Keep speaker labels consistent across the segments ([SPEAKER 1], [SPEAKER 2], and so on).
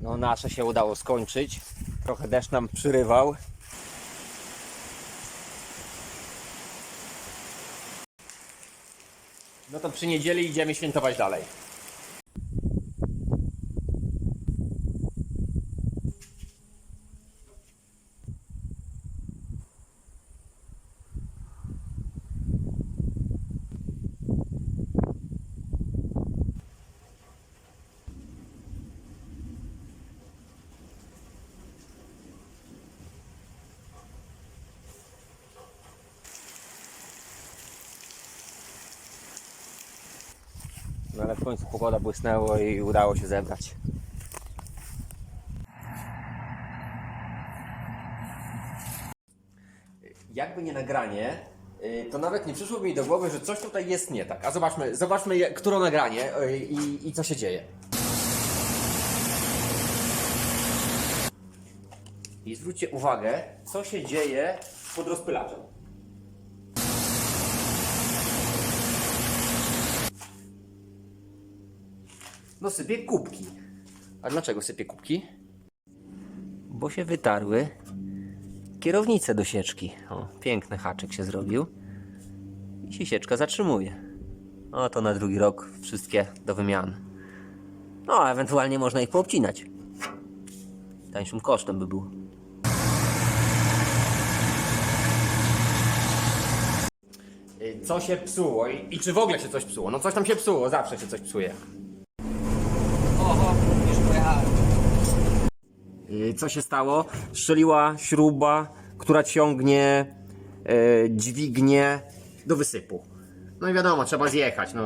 [SPEAKER 1] No nasze się udało skończyć. Trochę deszcz nam przyrywał. No to przy niedzieli idziemy świętować dalej. No ale w końcu pogoda błysnęła i udało się zebrać. Jakby nie nagranie, y, to nawet nie przyszło mi do głowy, że coś tutaj jest nie tak. A zobaczmy, zobaczmy, które nagranie y, i, i co się dzieje. I zwróćcie uwagę, co się dzieje pod rozpylaczem. No sypie kubki. A dlaczego sypie kubki? Bo się wytarły kierownice do sieczki. O, piękny haczyk się zrobił. I się sieczka zatrzymuje. O, to na drugi rok wszystkie do wymiany. No, a ewentualnie można ich poobcinać. Tańszym kosztem by było. Y, Co się psuło i czy w ogóle się coś psuło? No coś tam się psuło, zawsze się coś psuje.
[SPEAKER 2] Oho, już pojechałem.
[SPEAKER 1] Y, Co się stało? Strzeliła śruba, która ciągnie e, dźwignię do wysypu. No i wiadomo, trzeba zjechać. No,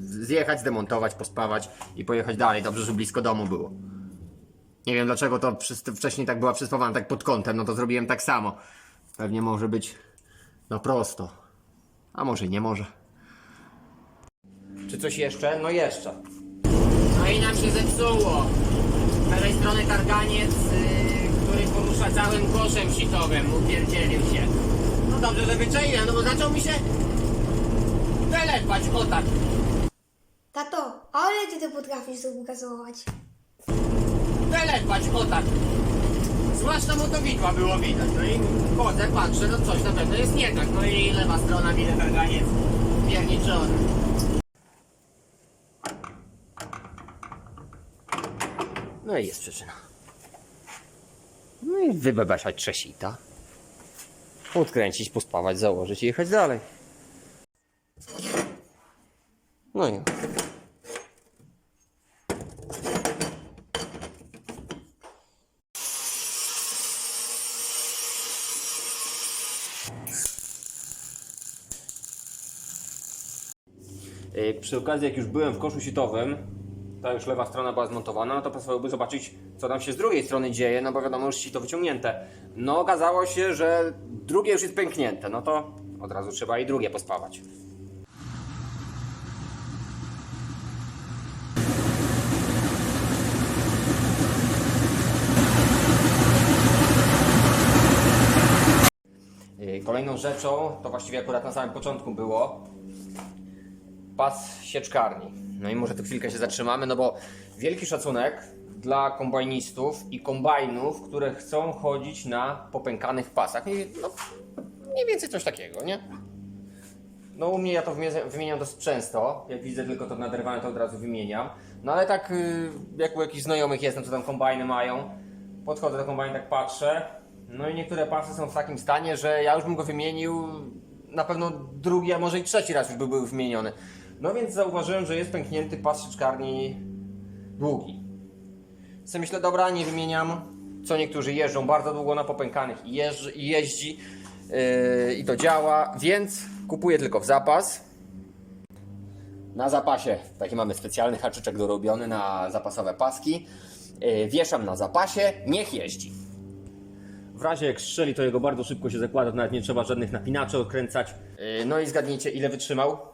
[SPEAKER 1] zjechać, zdemontować, pospawać i pojechać dalej. Dobrze, że blisko domu było. Nie wiem dlaczego to wcześniej tak była przyspawana, tak pod kątem, no to zrobiłem tak samo. Pewnie może być no prosto. A może i nie może. Czy coś jeszcze? No jeszcze.
[SPEAKER 2] No i nam się zepsuło. Z lewej strony targaniec, yy, który porusza całym koszem sitowym, upierdzielił się. No dobrze, że wyczaiłem, no bo zaczął mi się telepać, o tak.
[SPEAKER 3] Tato, ale ty to potrafisz zobrazować.
[SPEAKER 2] Telepać, o tak. Zwłaszcza motowidła było widać. No i chodzę, patrzę, no coś na pewno jest nie tak. No i lewa strona, widzę targaniec pierniczony.
[SPEAKER 1] No i jest przyczyna. No i wybebeszać trzesita. Odkręcić, pospawać, założyć i jechać dalej. No i Yy, Przy okazji, jak już byłem w koszu sitowym, ta już lewa strona była zmontowana, no to pozwoliłby zobaczyć, co tam się z drugiej strony dzieje, no bo wiadomo, już sito wyciągnięte. No okazało się, że drugie już jest pęknięte, no to od razu trzeba i drugie pospawać. Yy, Kolejną rzeczą, to właściwie akurat na samym początku było, pas sieczkarni. No i może tu chwilkę się zatrzymamy, no bo wielki szacunek dla kombajnistów i kombajnów, które chcą chodzić na popękanych pasach. I, no, mniej więcej coś takiego, nie? No u mnie ja to wymie- wymieniam dosyć często. Jak widzę tylko to naderwane, to od razu wymieniam. No ale tak y, jak u jakichś znajomych jestem, co tam kombajny mają, podchodzę do kombajnu, tak patrzę. No i niektóre pasy są w takim stanie, że ja już bym go wymienił na pewno drugi, a może i trzeci raz już by był wymieniony. No więc zauważyłem, że jest pęknięty pas sieczkarni długi. Co myślę, dobra, nie wymieniam. Co niektórzy jeżdżą bardzo długo na popękanych i jeżdż, i jeździ yy, i to działa, więc kupuję tylko w zapas. Na zapasie, taki mamy specjalny haczyczek dorobiony na zapasowe paski. Yy, wieszam na zapasie, niech jeździ. W razie jak strzeli, to jego bardzo szybko się zakłada, nawet nie trzeba żadnych napinaczy odkręcać. Yy, no i zgadnijcie, ile wytrzymał?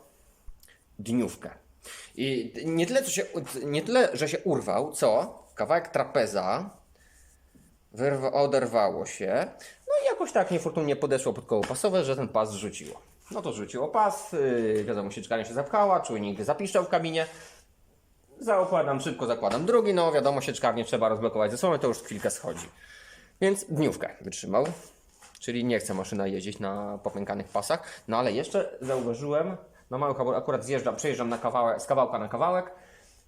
[SPEAKER 1] Dniówkę. I nie tyle, co się, nie tyle, że się urwał, co kawałek trapeza wyrwa, oderwało się. No i jakoś tak niefortunnie podeszło pod koło pasowe, że ten pas zrzuciło. No to zrzuciło pas, yy, wiadomo, sieczkarnia się zapchała, czujnik zapiszczał w kabinie. zaokładam, szybko zakładam drugi, no wiadomo, sieczkarnię trzeba rozblokować ze sobą, to już chwilkę schodzi. Więc dniówkę wytrzymał, czyli nie chce maszyna jeździć na popękanych pasach, no ale jeszcze zauważyłem, na małych obrotach, akurat zjeżdżam, przejeżdżam na kawałek, z kawałka na kawałek,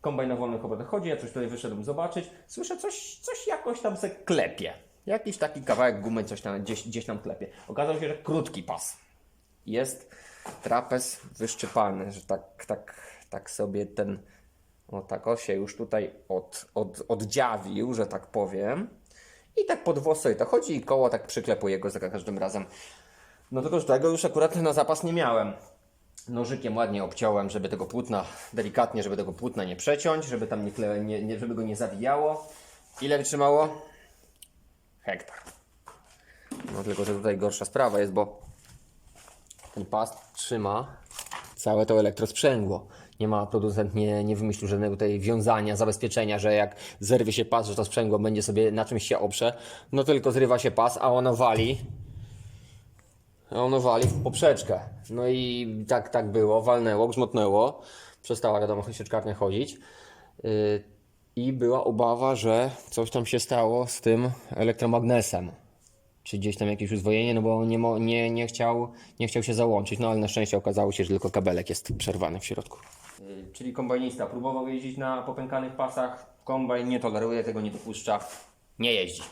[SPEAKER 1] kombajn na wolnych obrotach chodzi, ja coś tutaj wyszedłem zobaczyć, słyszę coś, coś jakoś tam se klepie. Jakiś taki kawałek gumy coś tam gdzieś, gdzieś tam klepie. Okazało się, że krótki pas. Jest trapez wyszczypany, że tak, tak, tak sobie ten, o tak o się już tutaj od, od, oddziawił, że tak powiem. I tak pod włos sobie to chodzi i koło tak przyklepuje go za każdym razem. No tylko, że tego już akurat na zapas nie miałem. Nożykiem ładnie obciąłem, żeby tego płótna, delikatnie, żeby tego płótna nie przeciąć, żeby tam nie, nie, nie żeby go nie zawijało. Ile wytrzymało? Hektar. No tylko, że tutaj gorsza sprawa jest, bo ten pas trzyma całe to elektrosprzęgło. Nie ma producent, nie, nie wymyślił żadnego tutaj wiązania, zabezpieczenia, że jak zerwie się pas, że to sprzęgło będzie sobie na czymś się oprze. No tylko zrywa się pas, a ono wali. A ono wali w poprzeczkę. No i tak, tak było, walnęło, grzmotnęło. Przestała wiadomo sieczkarnia chodzić. Yy, I była obawa, że coś tam się stało z tym elektromagnesem czy gdzieś tam jakieś uzwojenie, no bo nie, nie, nie, chciał, nie chciał się załączyć, no ale na szczęście okazało się, że tylko kabelek jest przerwany w środku. Czyli kombajnista próbował jeździć na popękanych pasach, kombajn nie toleruje, tego nie dopuszcza, nie jeździ.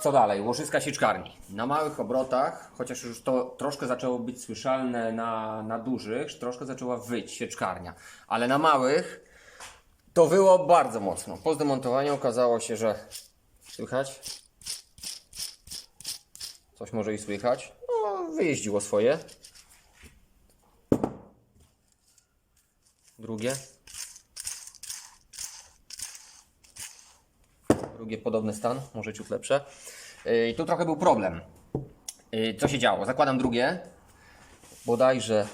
[SPEAKER 1] Co dalej? Łożyska sieczkarni. Na małych obrotach, chociaż już to troszkę zaczęło być słyszalne na, na dużych, troszkę zaczęła wyć sieczkarnia. Ale na małych to było bardzo mocno. Po zdemontowaniu okazało się, że słychać. Coś może i słychać. No, wyjeździło swoje. Drugie. Drugie podobny stan, może ciut lepsze. Yy, I tu trochę był problem. Yy, Co się działo? Zakładam drugie. Bodajże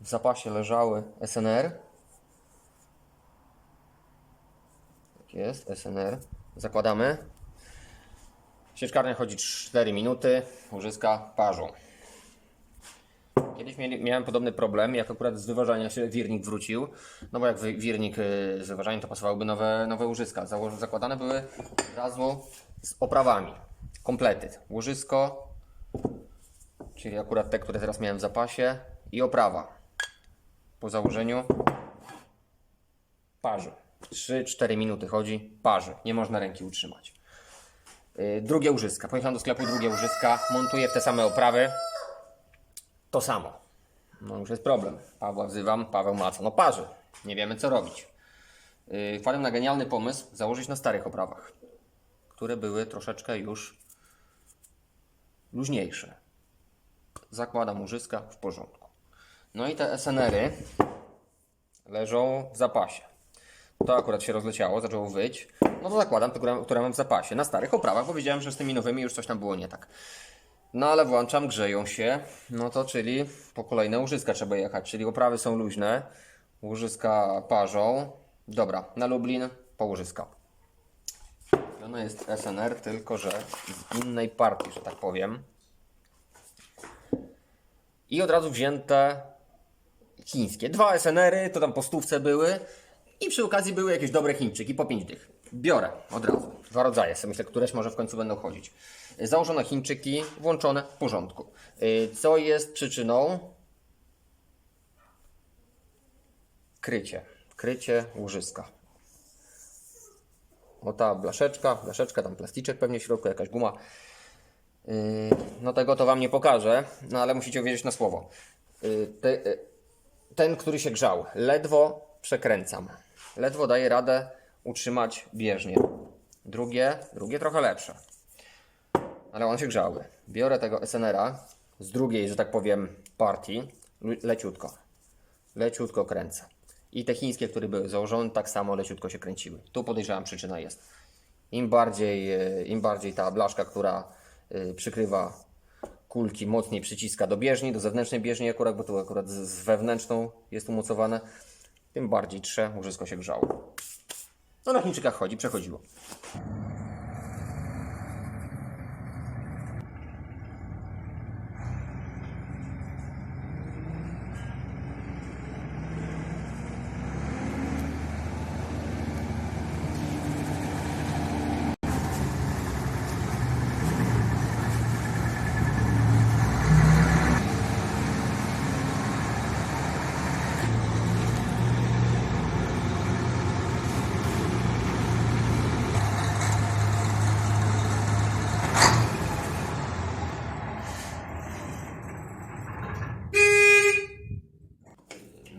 [SPEAKER 1] w zapasie leżały SNR. Tak jest, SNR. Zakładamy. Sieczkarnia chodzi 4 minuty, łożyska parzą. Kiedyś miałem podobny problem, jak akurat z wyważania się wirnik wrócił. No bo jak wirnik y, z wyważaniem, to pasowałyby nowe, nowe łożyska. Zakładane były razu z oprawami. Komplety. Łożysko, czyli akurat te, które teraz miałem w zapasie i oprawa. Po założeniu parzy. 3-4 minuty chodzi, parzy. Nie można ręki utrzymać. Y, Drugie łożyska. Pojechałem do sklepu, drugie łożyska. Montuję w te same oprawy to samo. No już jest problem. Pawła wzywam, Paweł ma co? No parzy. Nie wiemy co robić. Yy, wpadłem na genialny pomysł założyć na starych oprawach, które były troszeczkę już luźniejsze. Zakładam łożyska w porządku. No i te SNR-y leżą w zapasie. To akurat się rozleciało, zaczęło wyć. No to zakładam które, które mam w zapasie. Na starych oprawach, bo wiedziałem, że z tymi nowymi już coś tam było nie tak. No ale włączam, grzeją się, no to czyli po kolejne łożyska trzeba jechać, czyli oprawy są luźne, łożyska parzą. Dobra, na Lublin po łożyska. Ono jest SNR, tylko że z innej partii, że tak powiem. I od razu wzięte chińskie. Dwa SNR-y, to tam po stówce były. I przy okazji były jakieś dobre Chińczyki po 5 dych. Biorę od razu. Dwa rodzaje, myślę, któreś może w końcu będą chodzić. Założone Chińczyki, włączone w porządku. Y, Co jest przyczyną? Krycie. Krycie łożyska. O ta blaszeczka, blaszeczka, tam plasticzek pewnie w środku, jakaś guma. Yy, no tego to Wam nie pokażę, no ale musicie uwierzyć na słowo. Yy, ten, który się grzał, ledwo przekręcam. Ledwo daje radę utrzymać bieżnię. Drugie, drugie trochę lepsze. Ale one się grzały. Biorę tego SNR-a z drugiej, że tak powiem, partii, leciutko. Leciutko kręcę. I te chińskie, które były założone, tak samo leciutko się kręciły. Tu podejrzewam przyczyna jest. Im bardziej, e, im bardziej ta blaszka, która e, przykrywa kulki, mocniej przyciska do bieżni, do zewnętrznej bieżni akurat, bo tu akurat z, wewnętrzną jest umocowane, tym bardziej trze, łożysko się grzało. To na Chińczykach chodzi, przechodziło.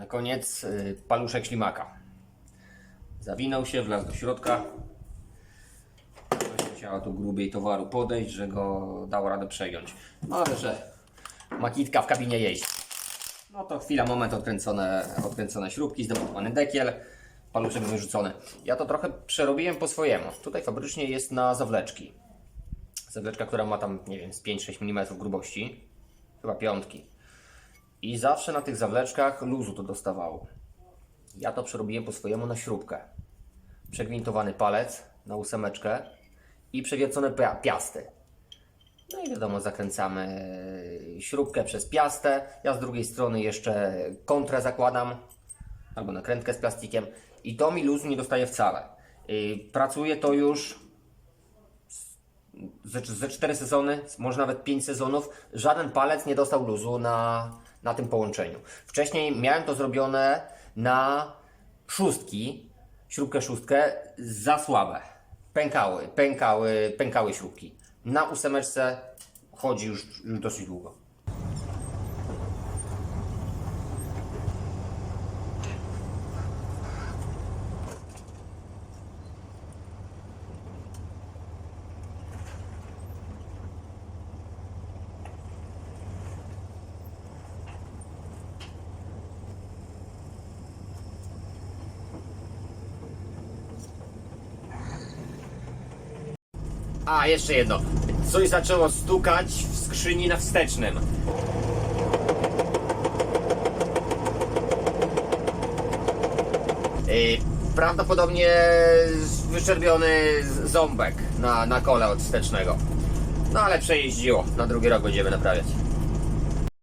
[SPEAKER 1] Koniec y, paluszek ślimaka. Zawinął się, wlazł do środka. Ktoś musiała tu grubiej towaru podejść, że go dało radę przejąć. No ale że makitka w kabinie jeździ. No to chwila, moment, odkręcone, odkręcone śrubki, zdemontowany dekiel, paluszek wyrzucony. Ja to trochę przerobiłem po swojemu. Tutaj fabrycznie jest na zawleczki. Zawleczka, która ma tam, nie wiem, z 5-6 mm grubości. Chyba piątki. I zawsze na tych zawleczkach luzu to dostawało. Ja to przerobiłem po swojemu na śrubkę. Przegwintowany palec na ósemeczkę i przewiercone pia- piasty. No i wiadomo, zakręcamy śrubkę przez piastę. Ja z drugiej strony jeszcze kontrę zakładam, albo nakrętkę z plastikiem. I to mi luzu nie dostaje wcale. Pracuję to już ze, ze 4 sezony, może nawet 5 sezonów, żaden palec nie dostał luzu na, na tym połączeniu. Wcześniej miałem to zrobione na szóstki, śrubkę szóstkę, za słabe. Pękały, pękały, pękały śrubki. Na ósemeczce chodzi już, już dosyć długo. A, jeszcze jedno. Coś zaczęło stukać w skrzyni na wstecznym. Yy, prawdopodobnie wyszczerbiony z- ząbek na, na kole od wstecznego. No ale przejeździło. Na drugi rok będziemy naprawiać.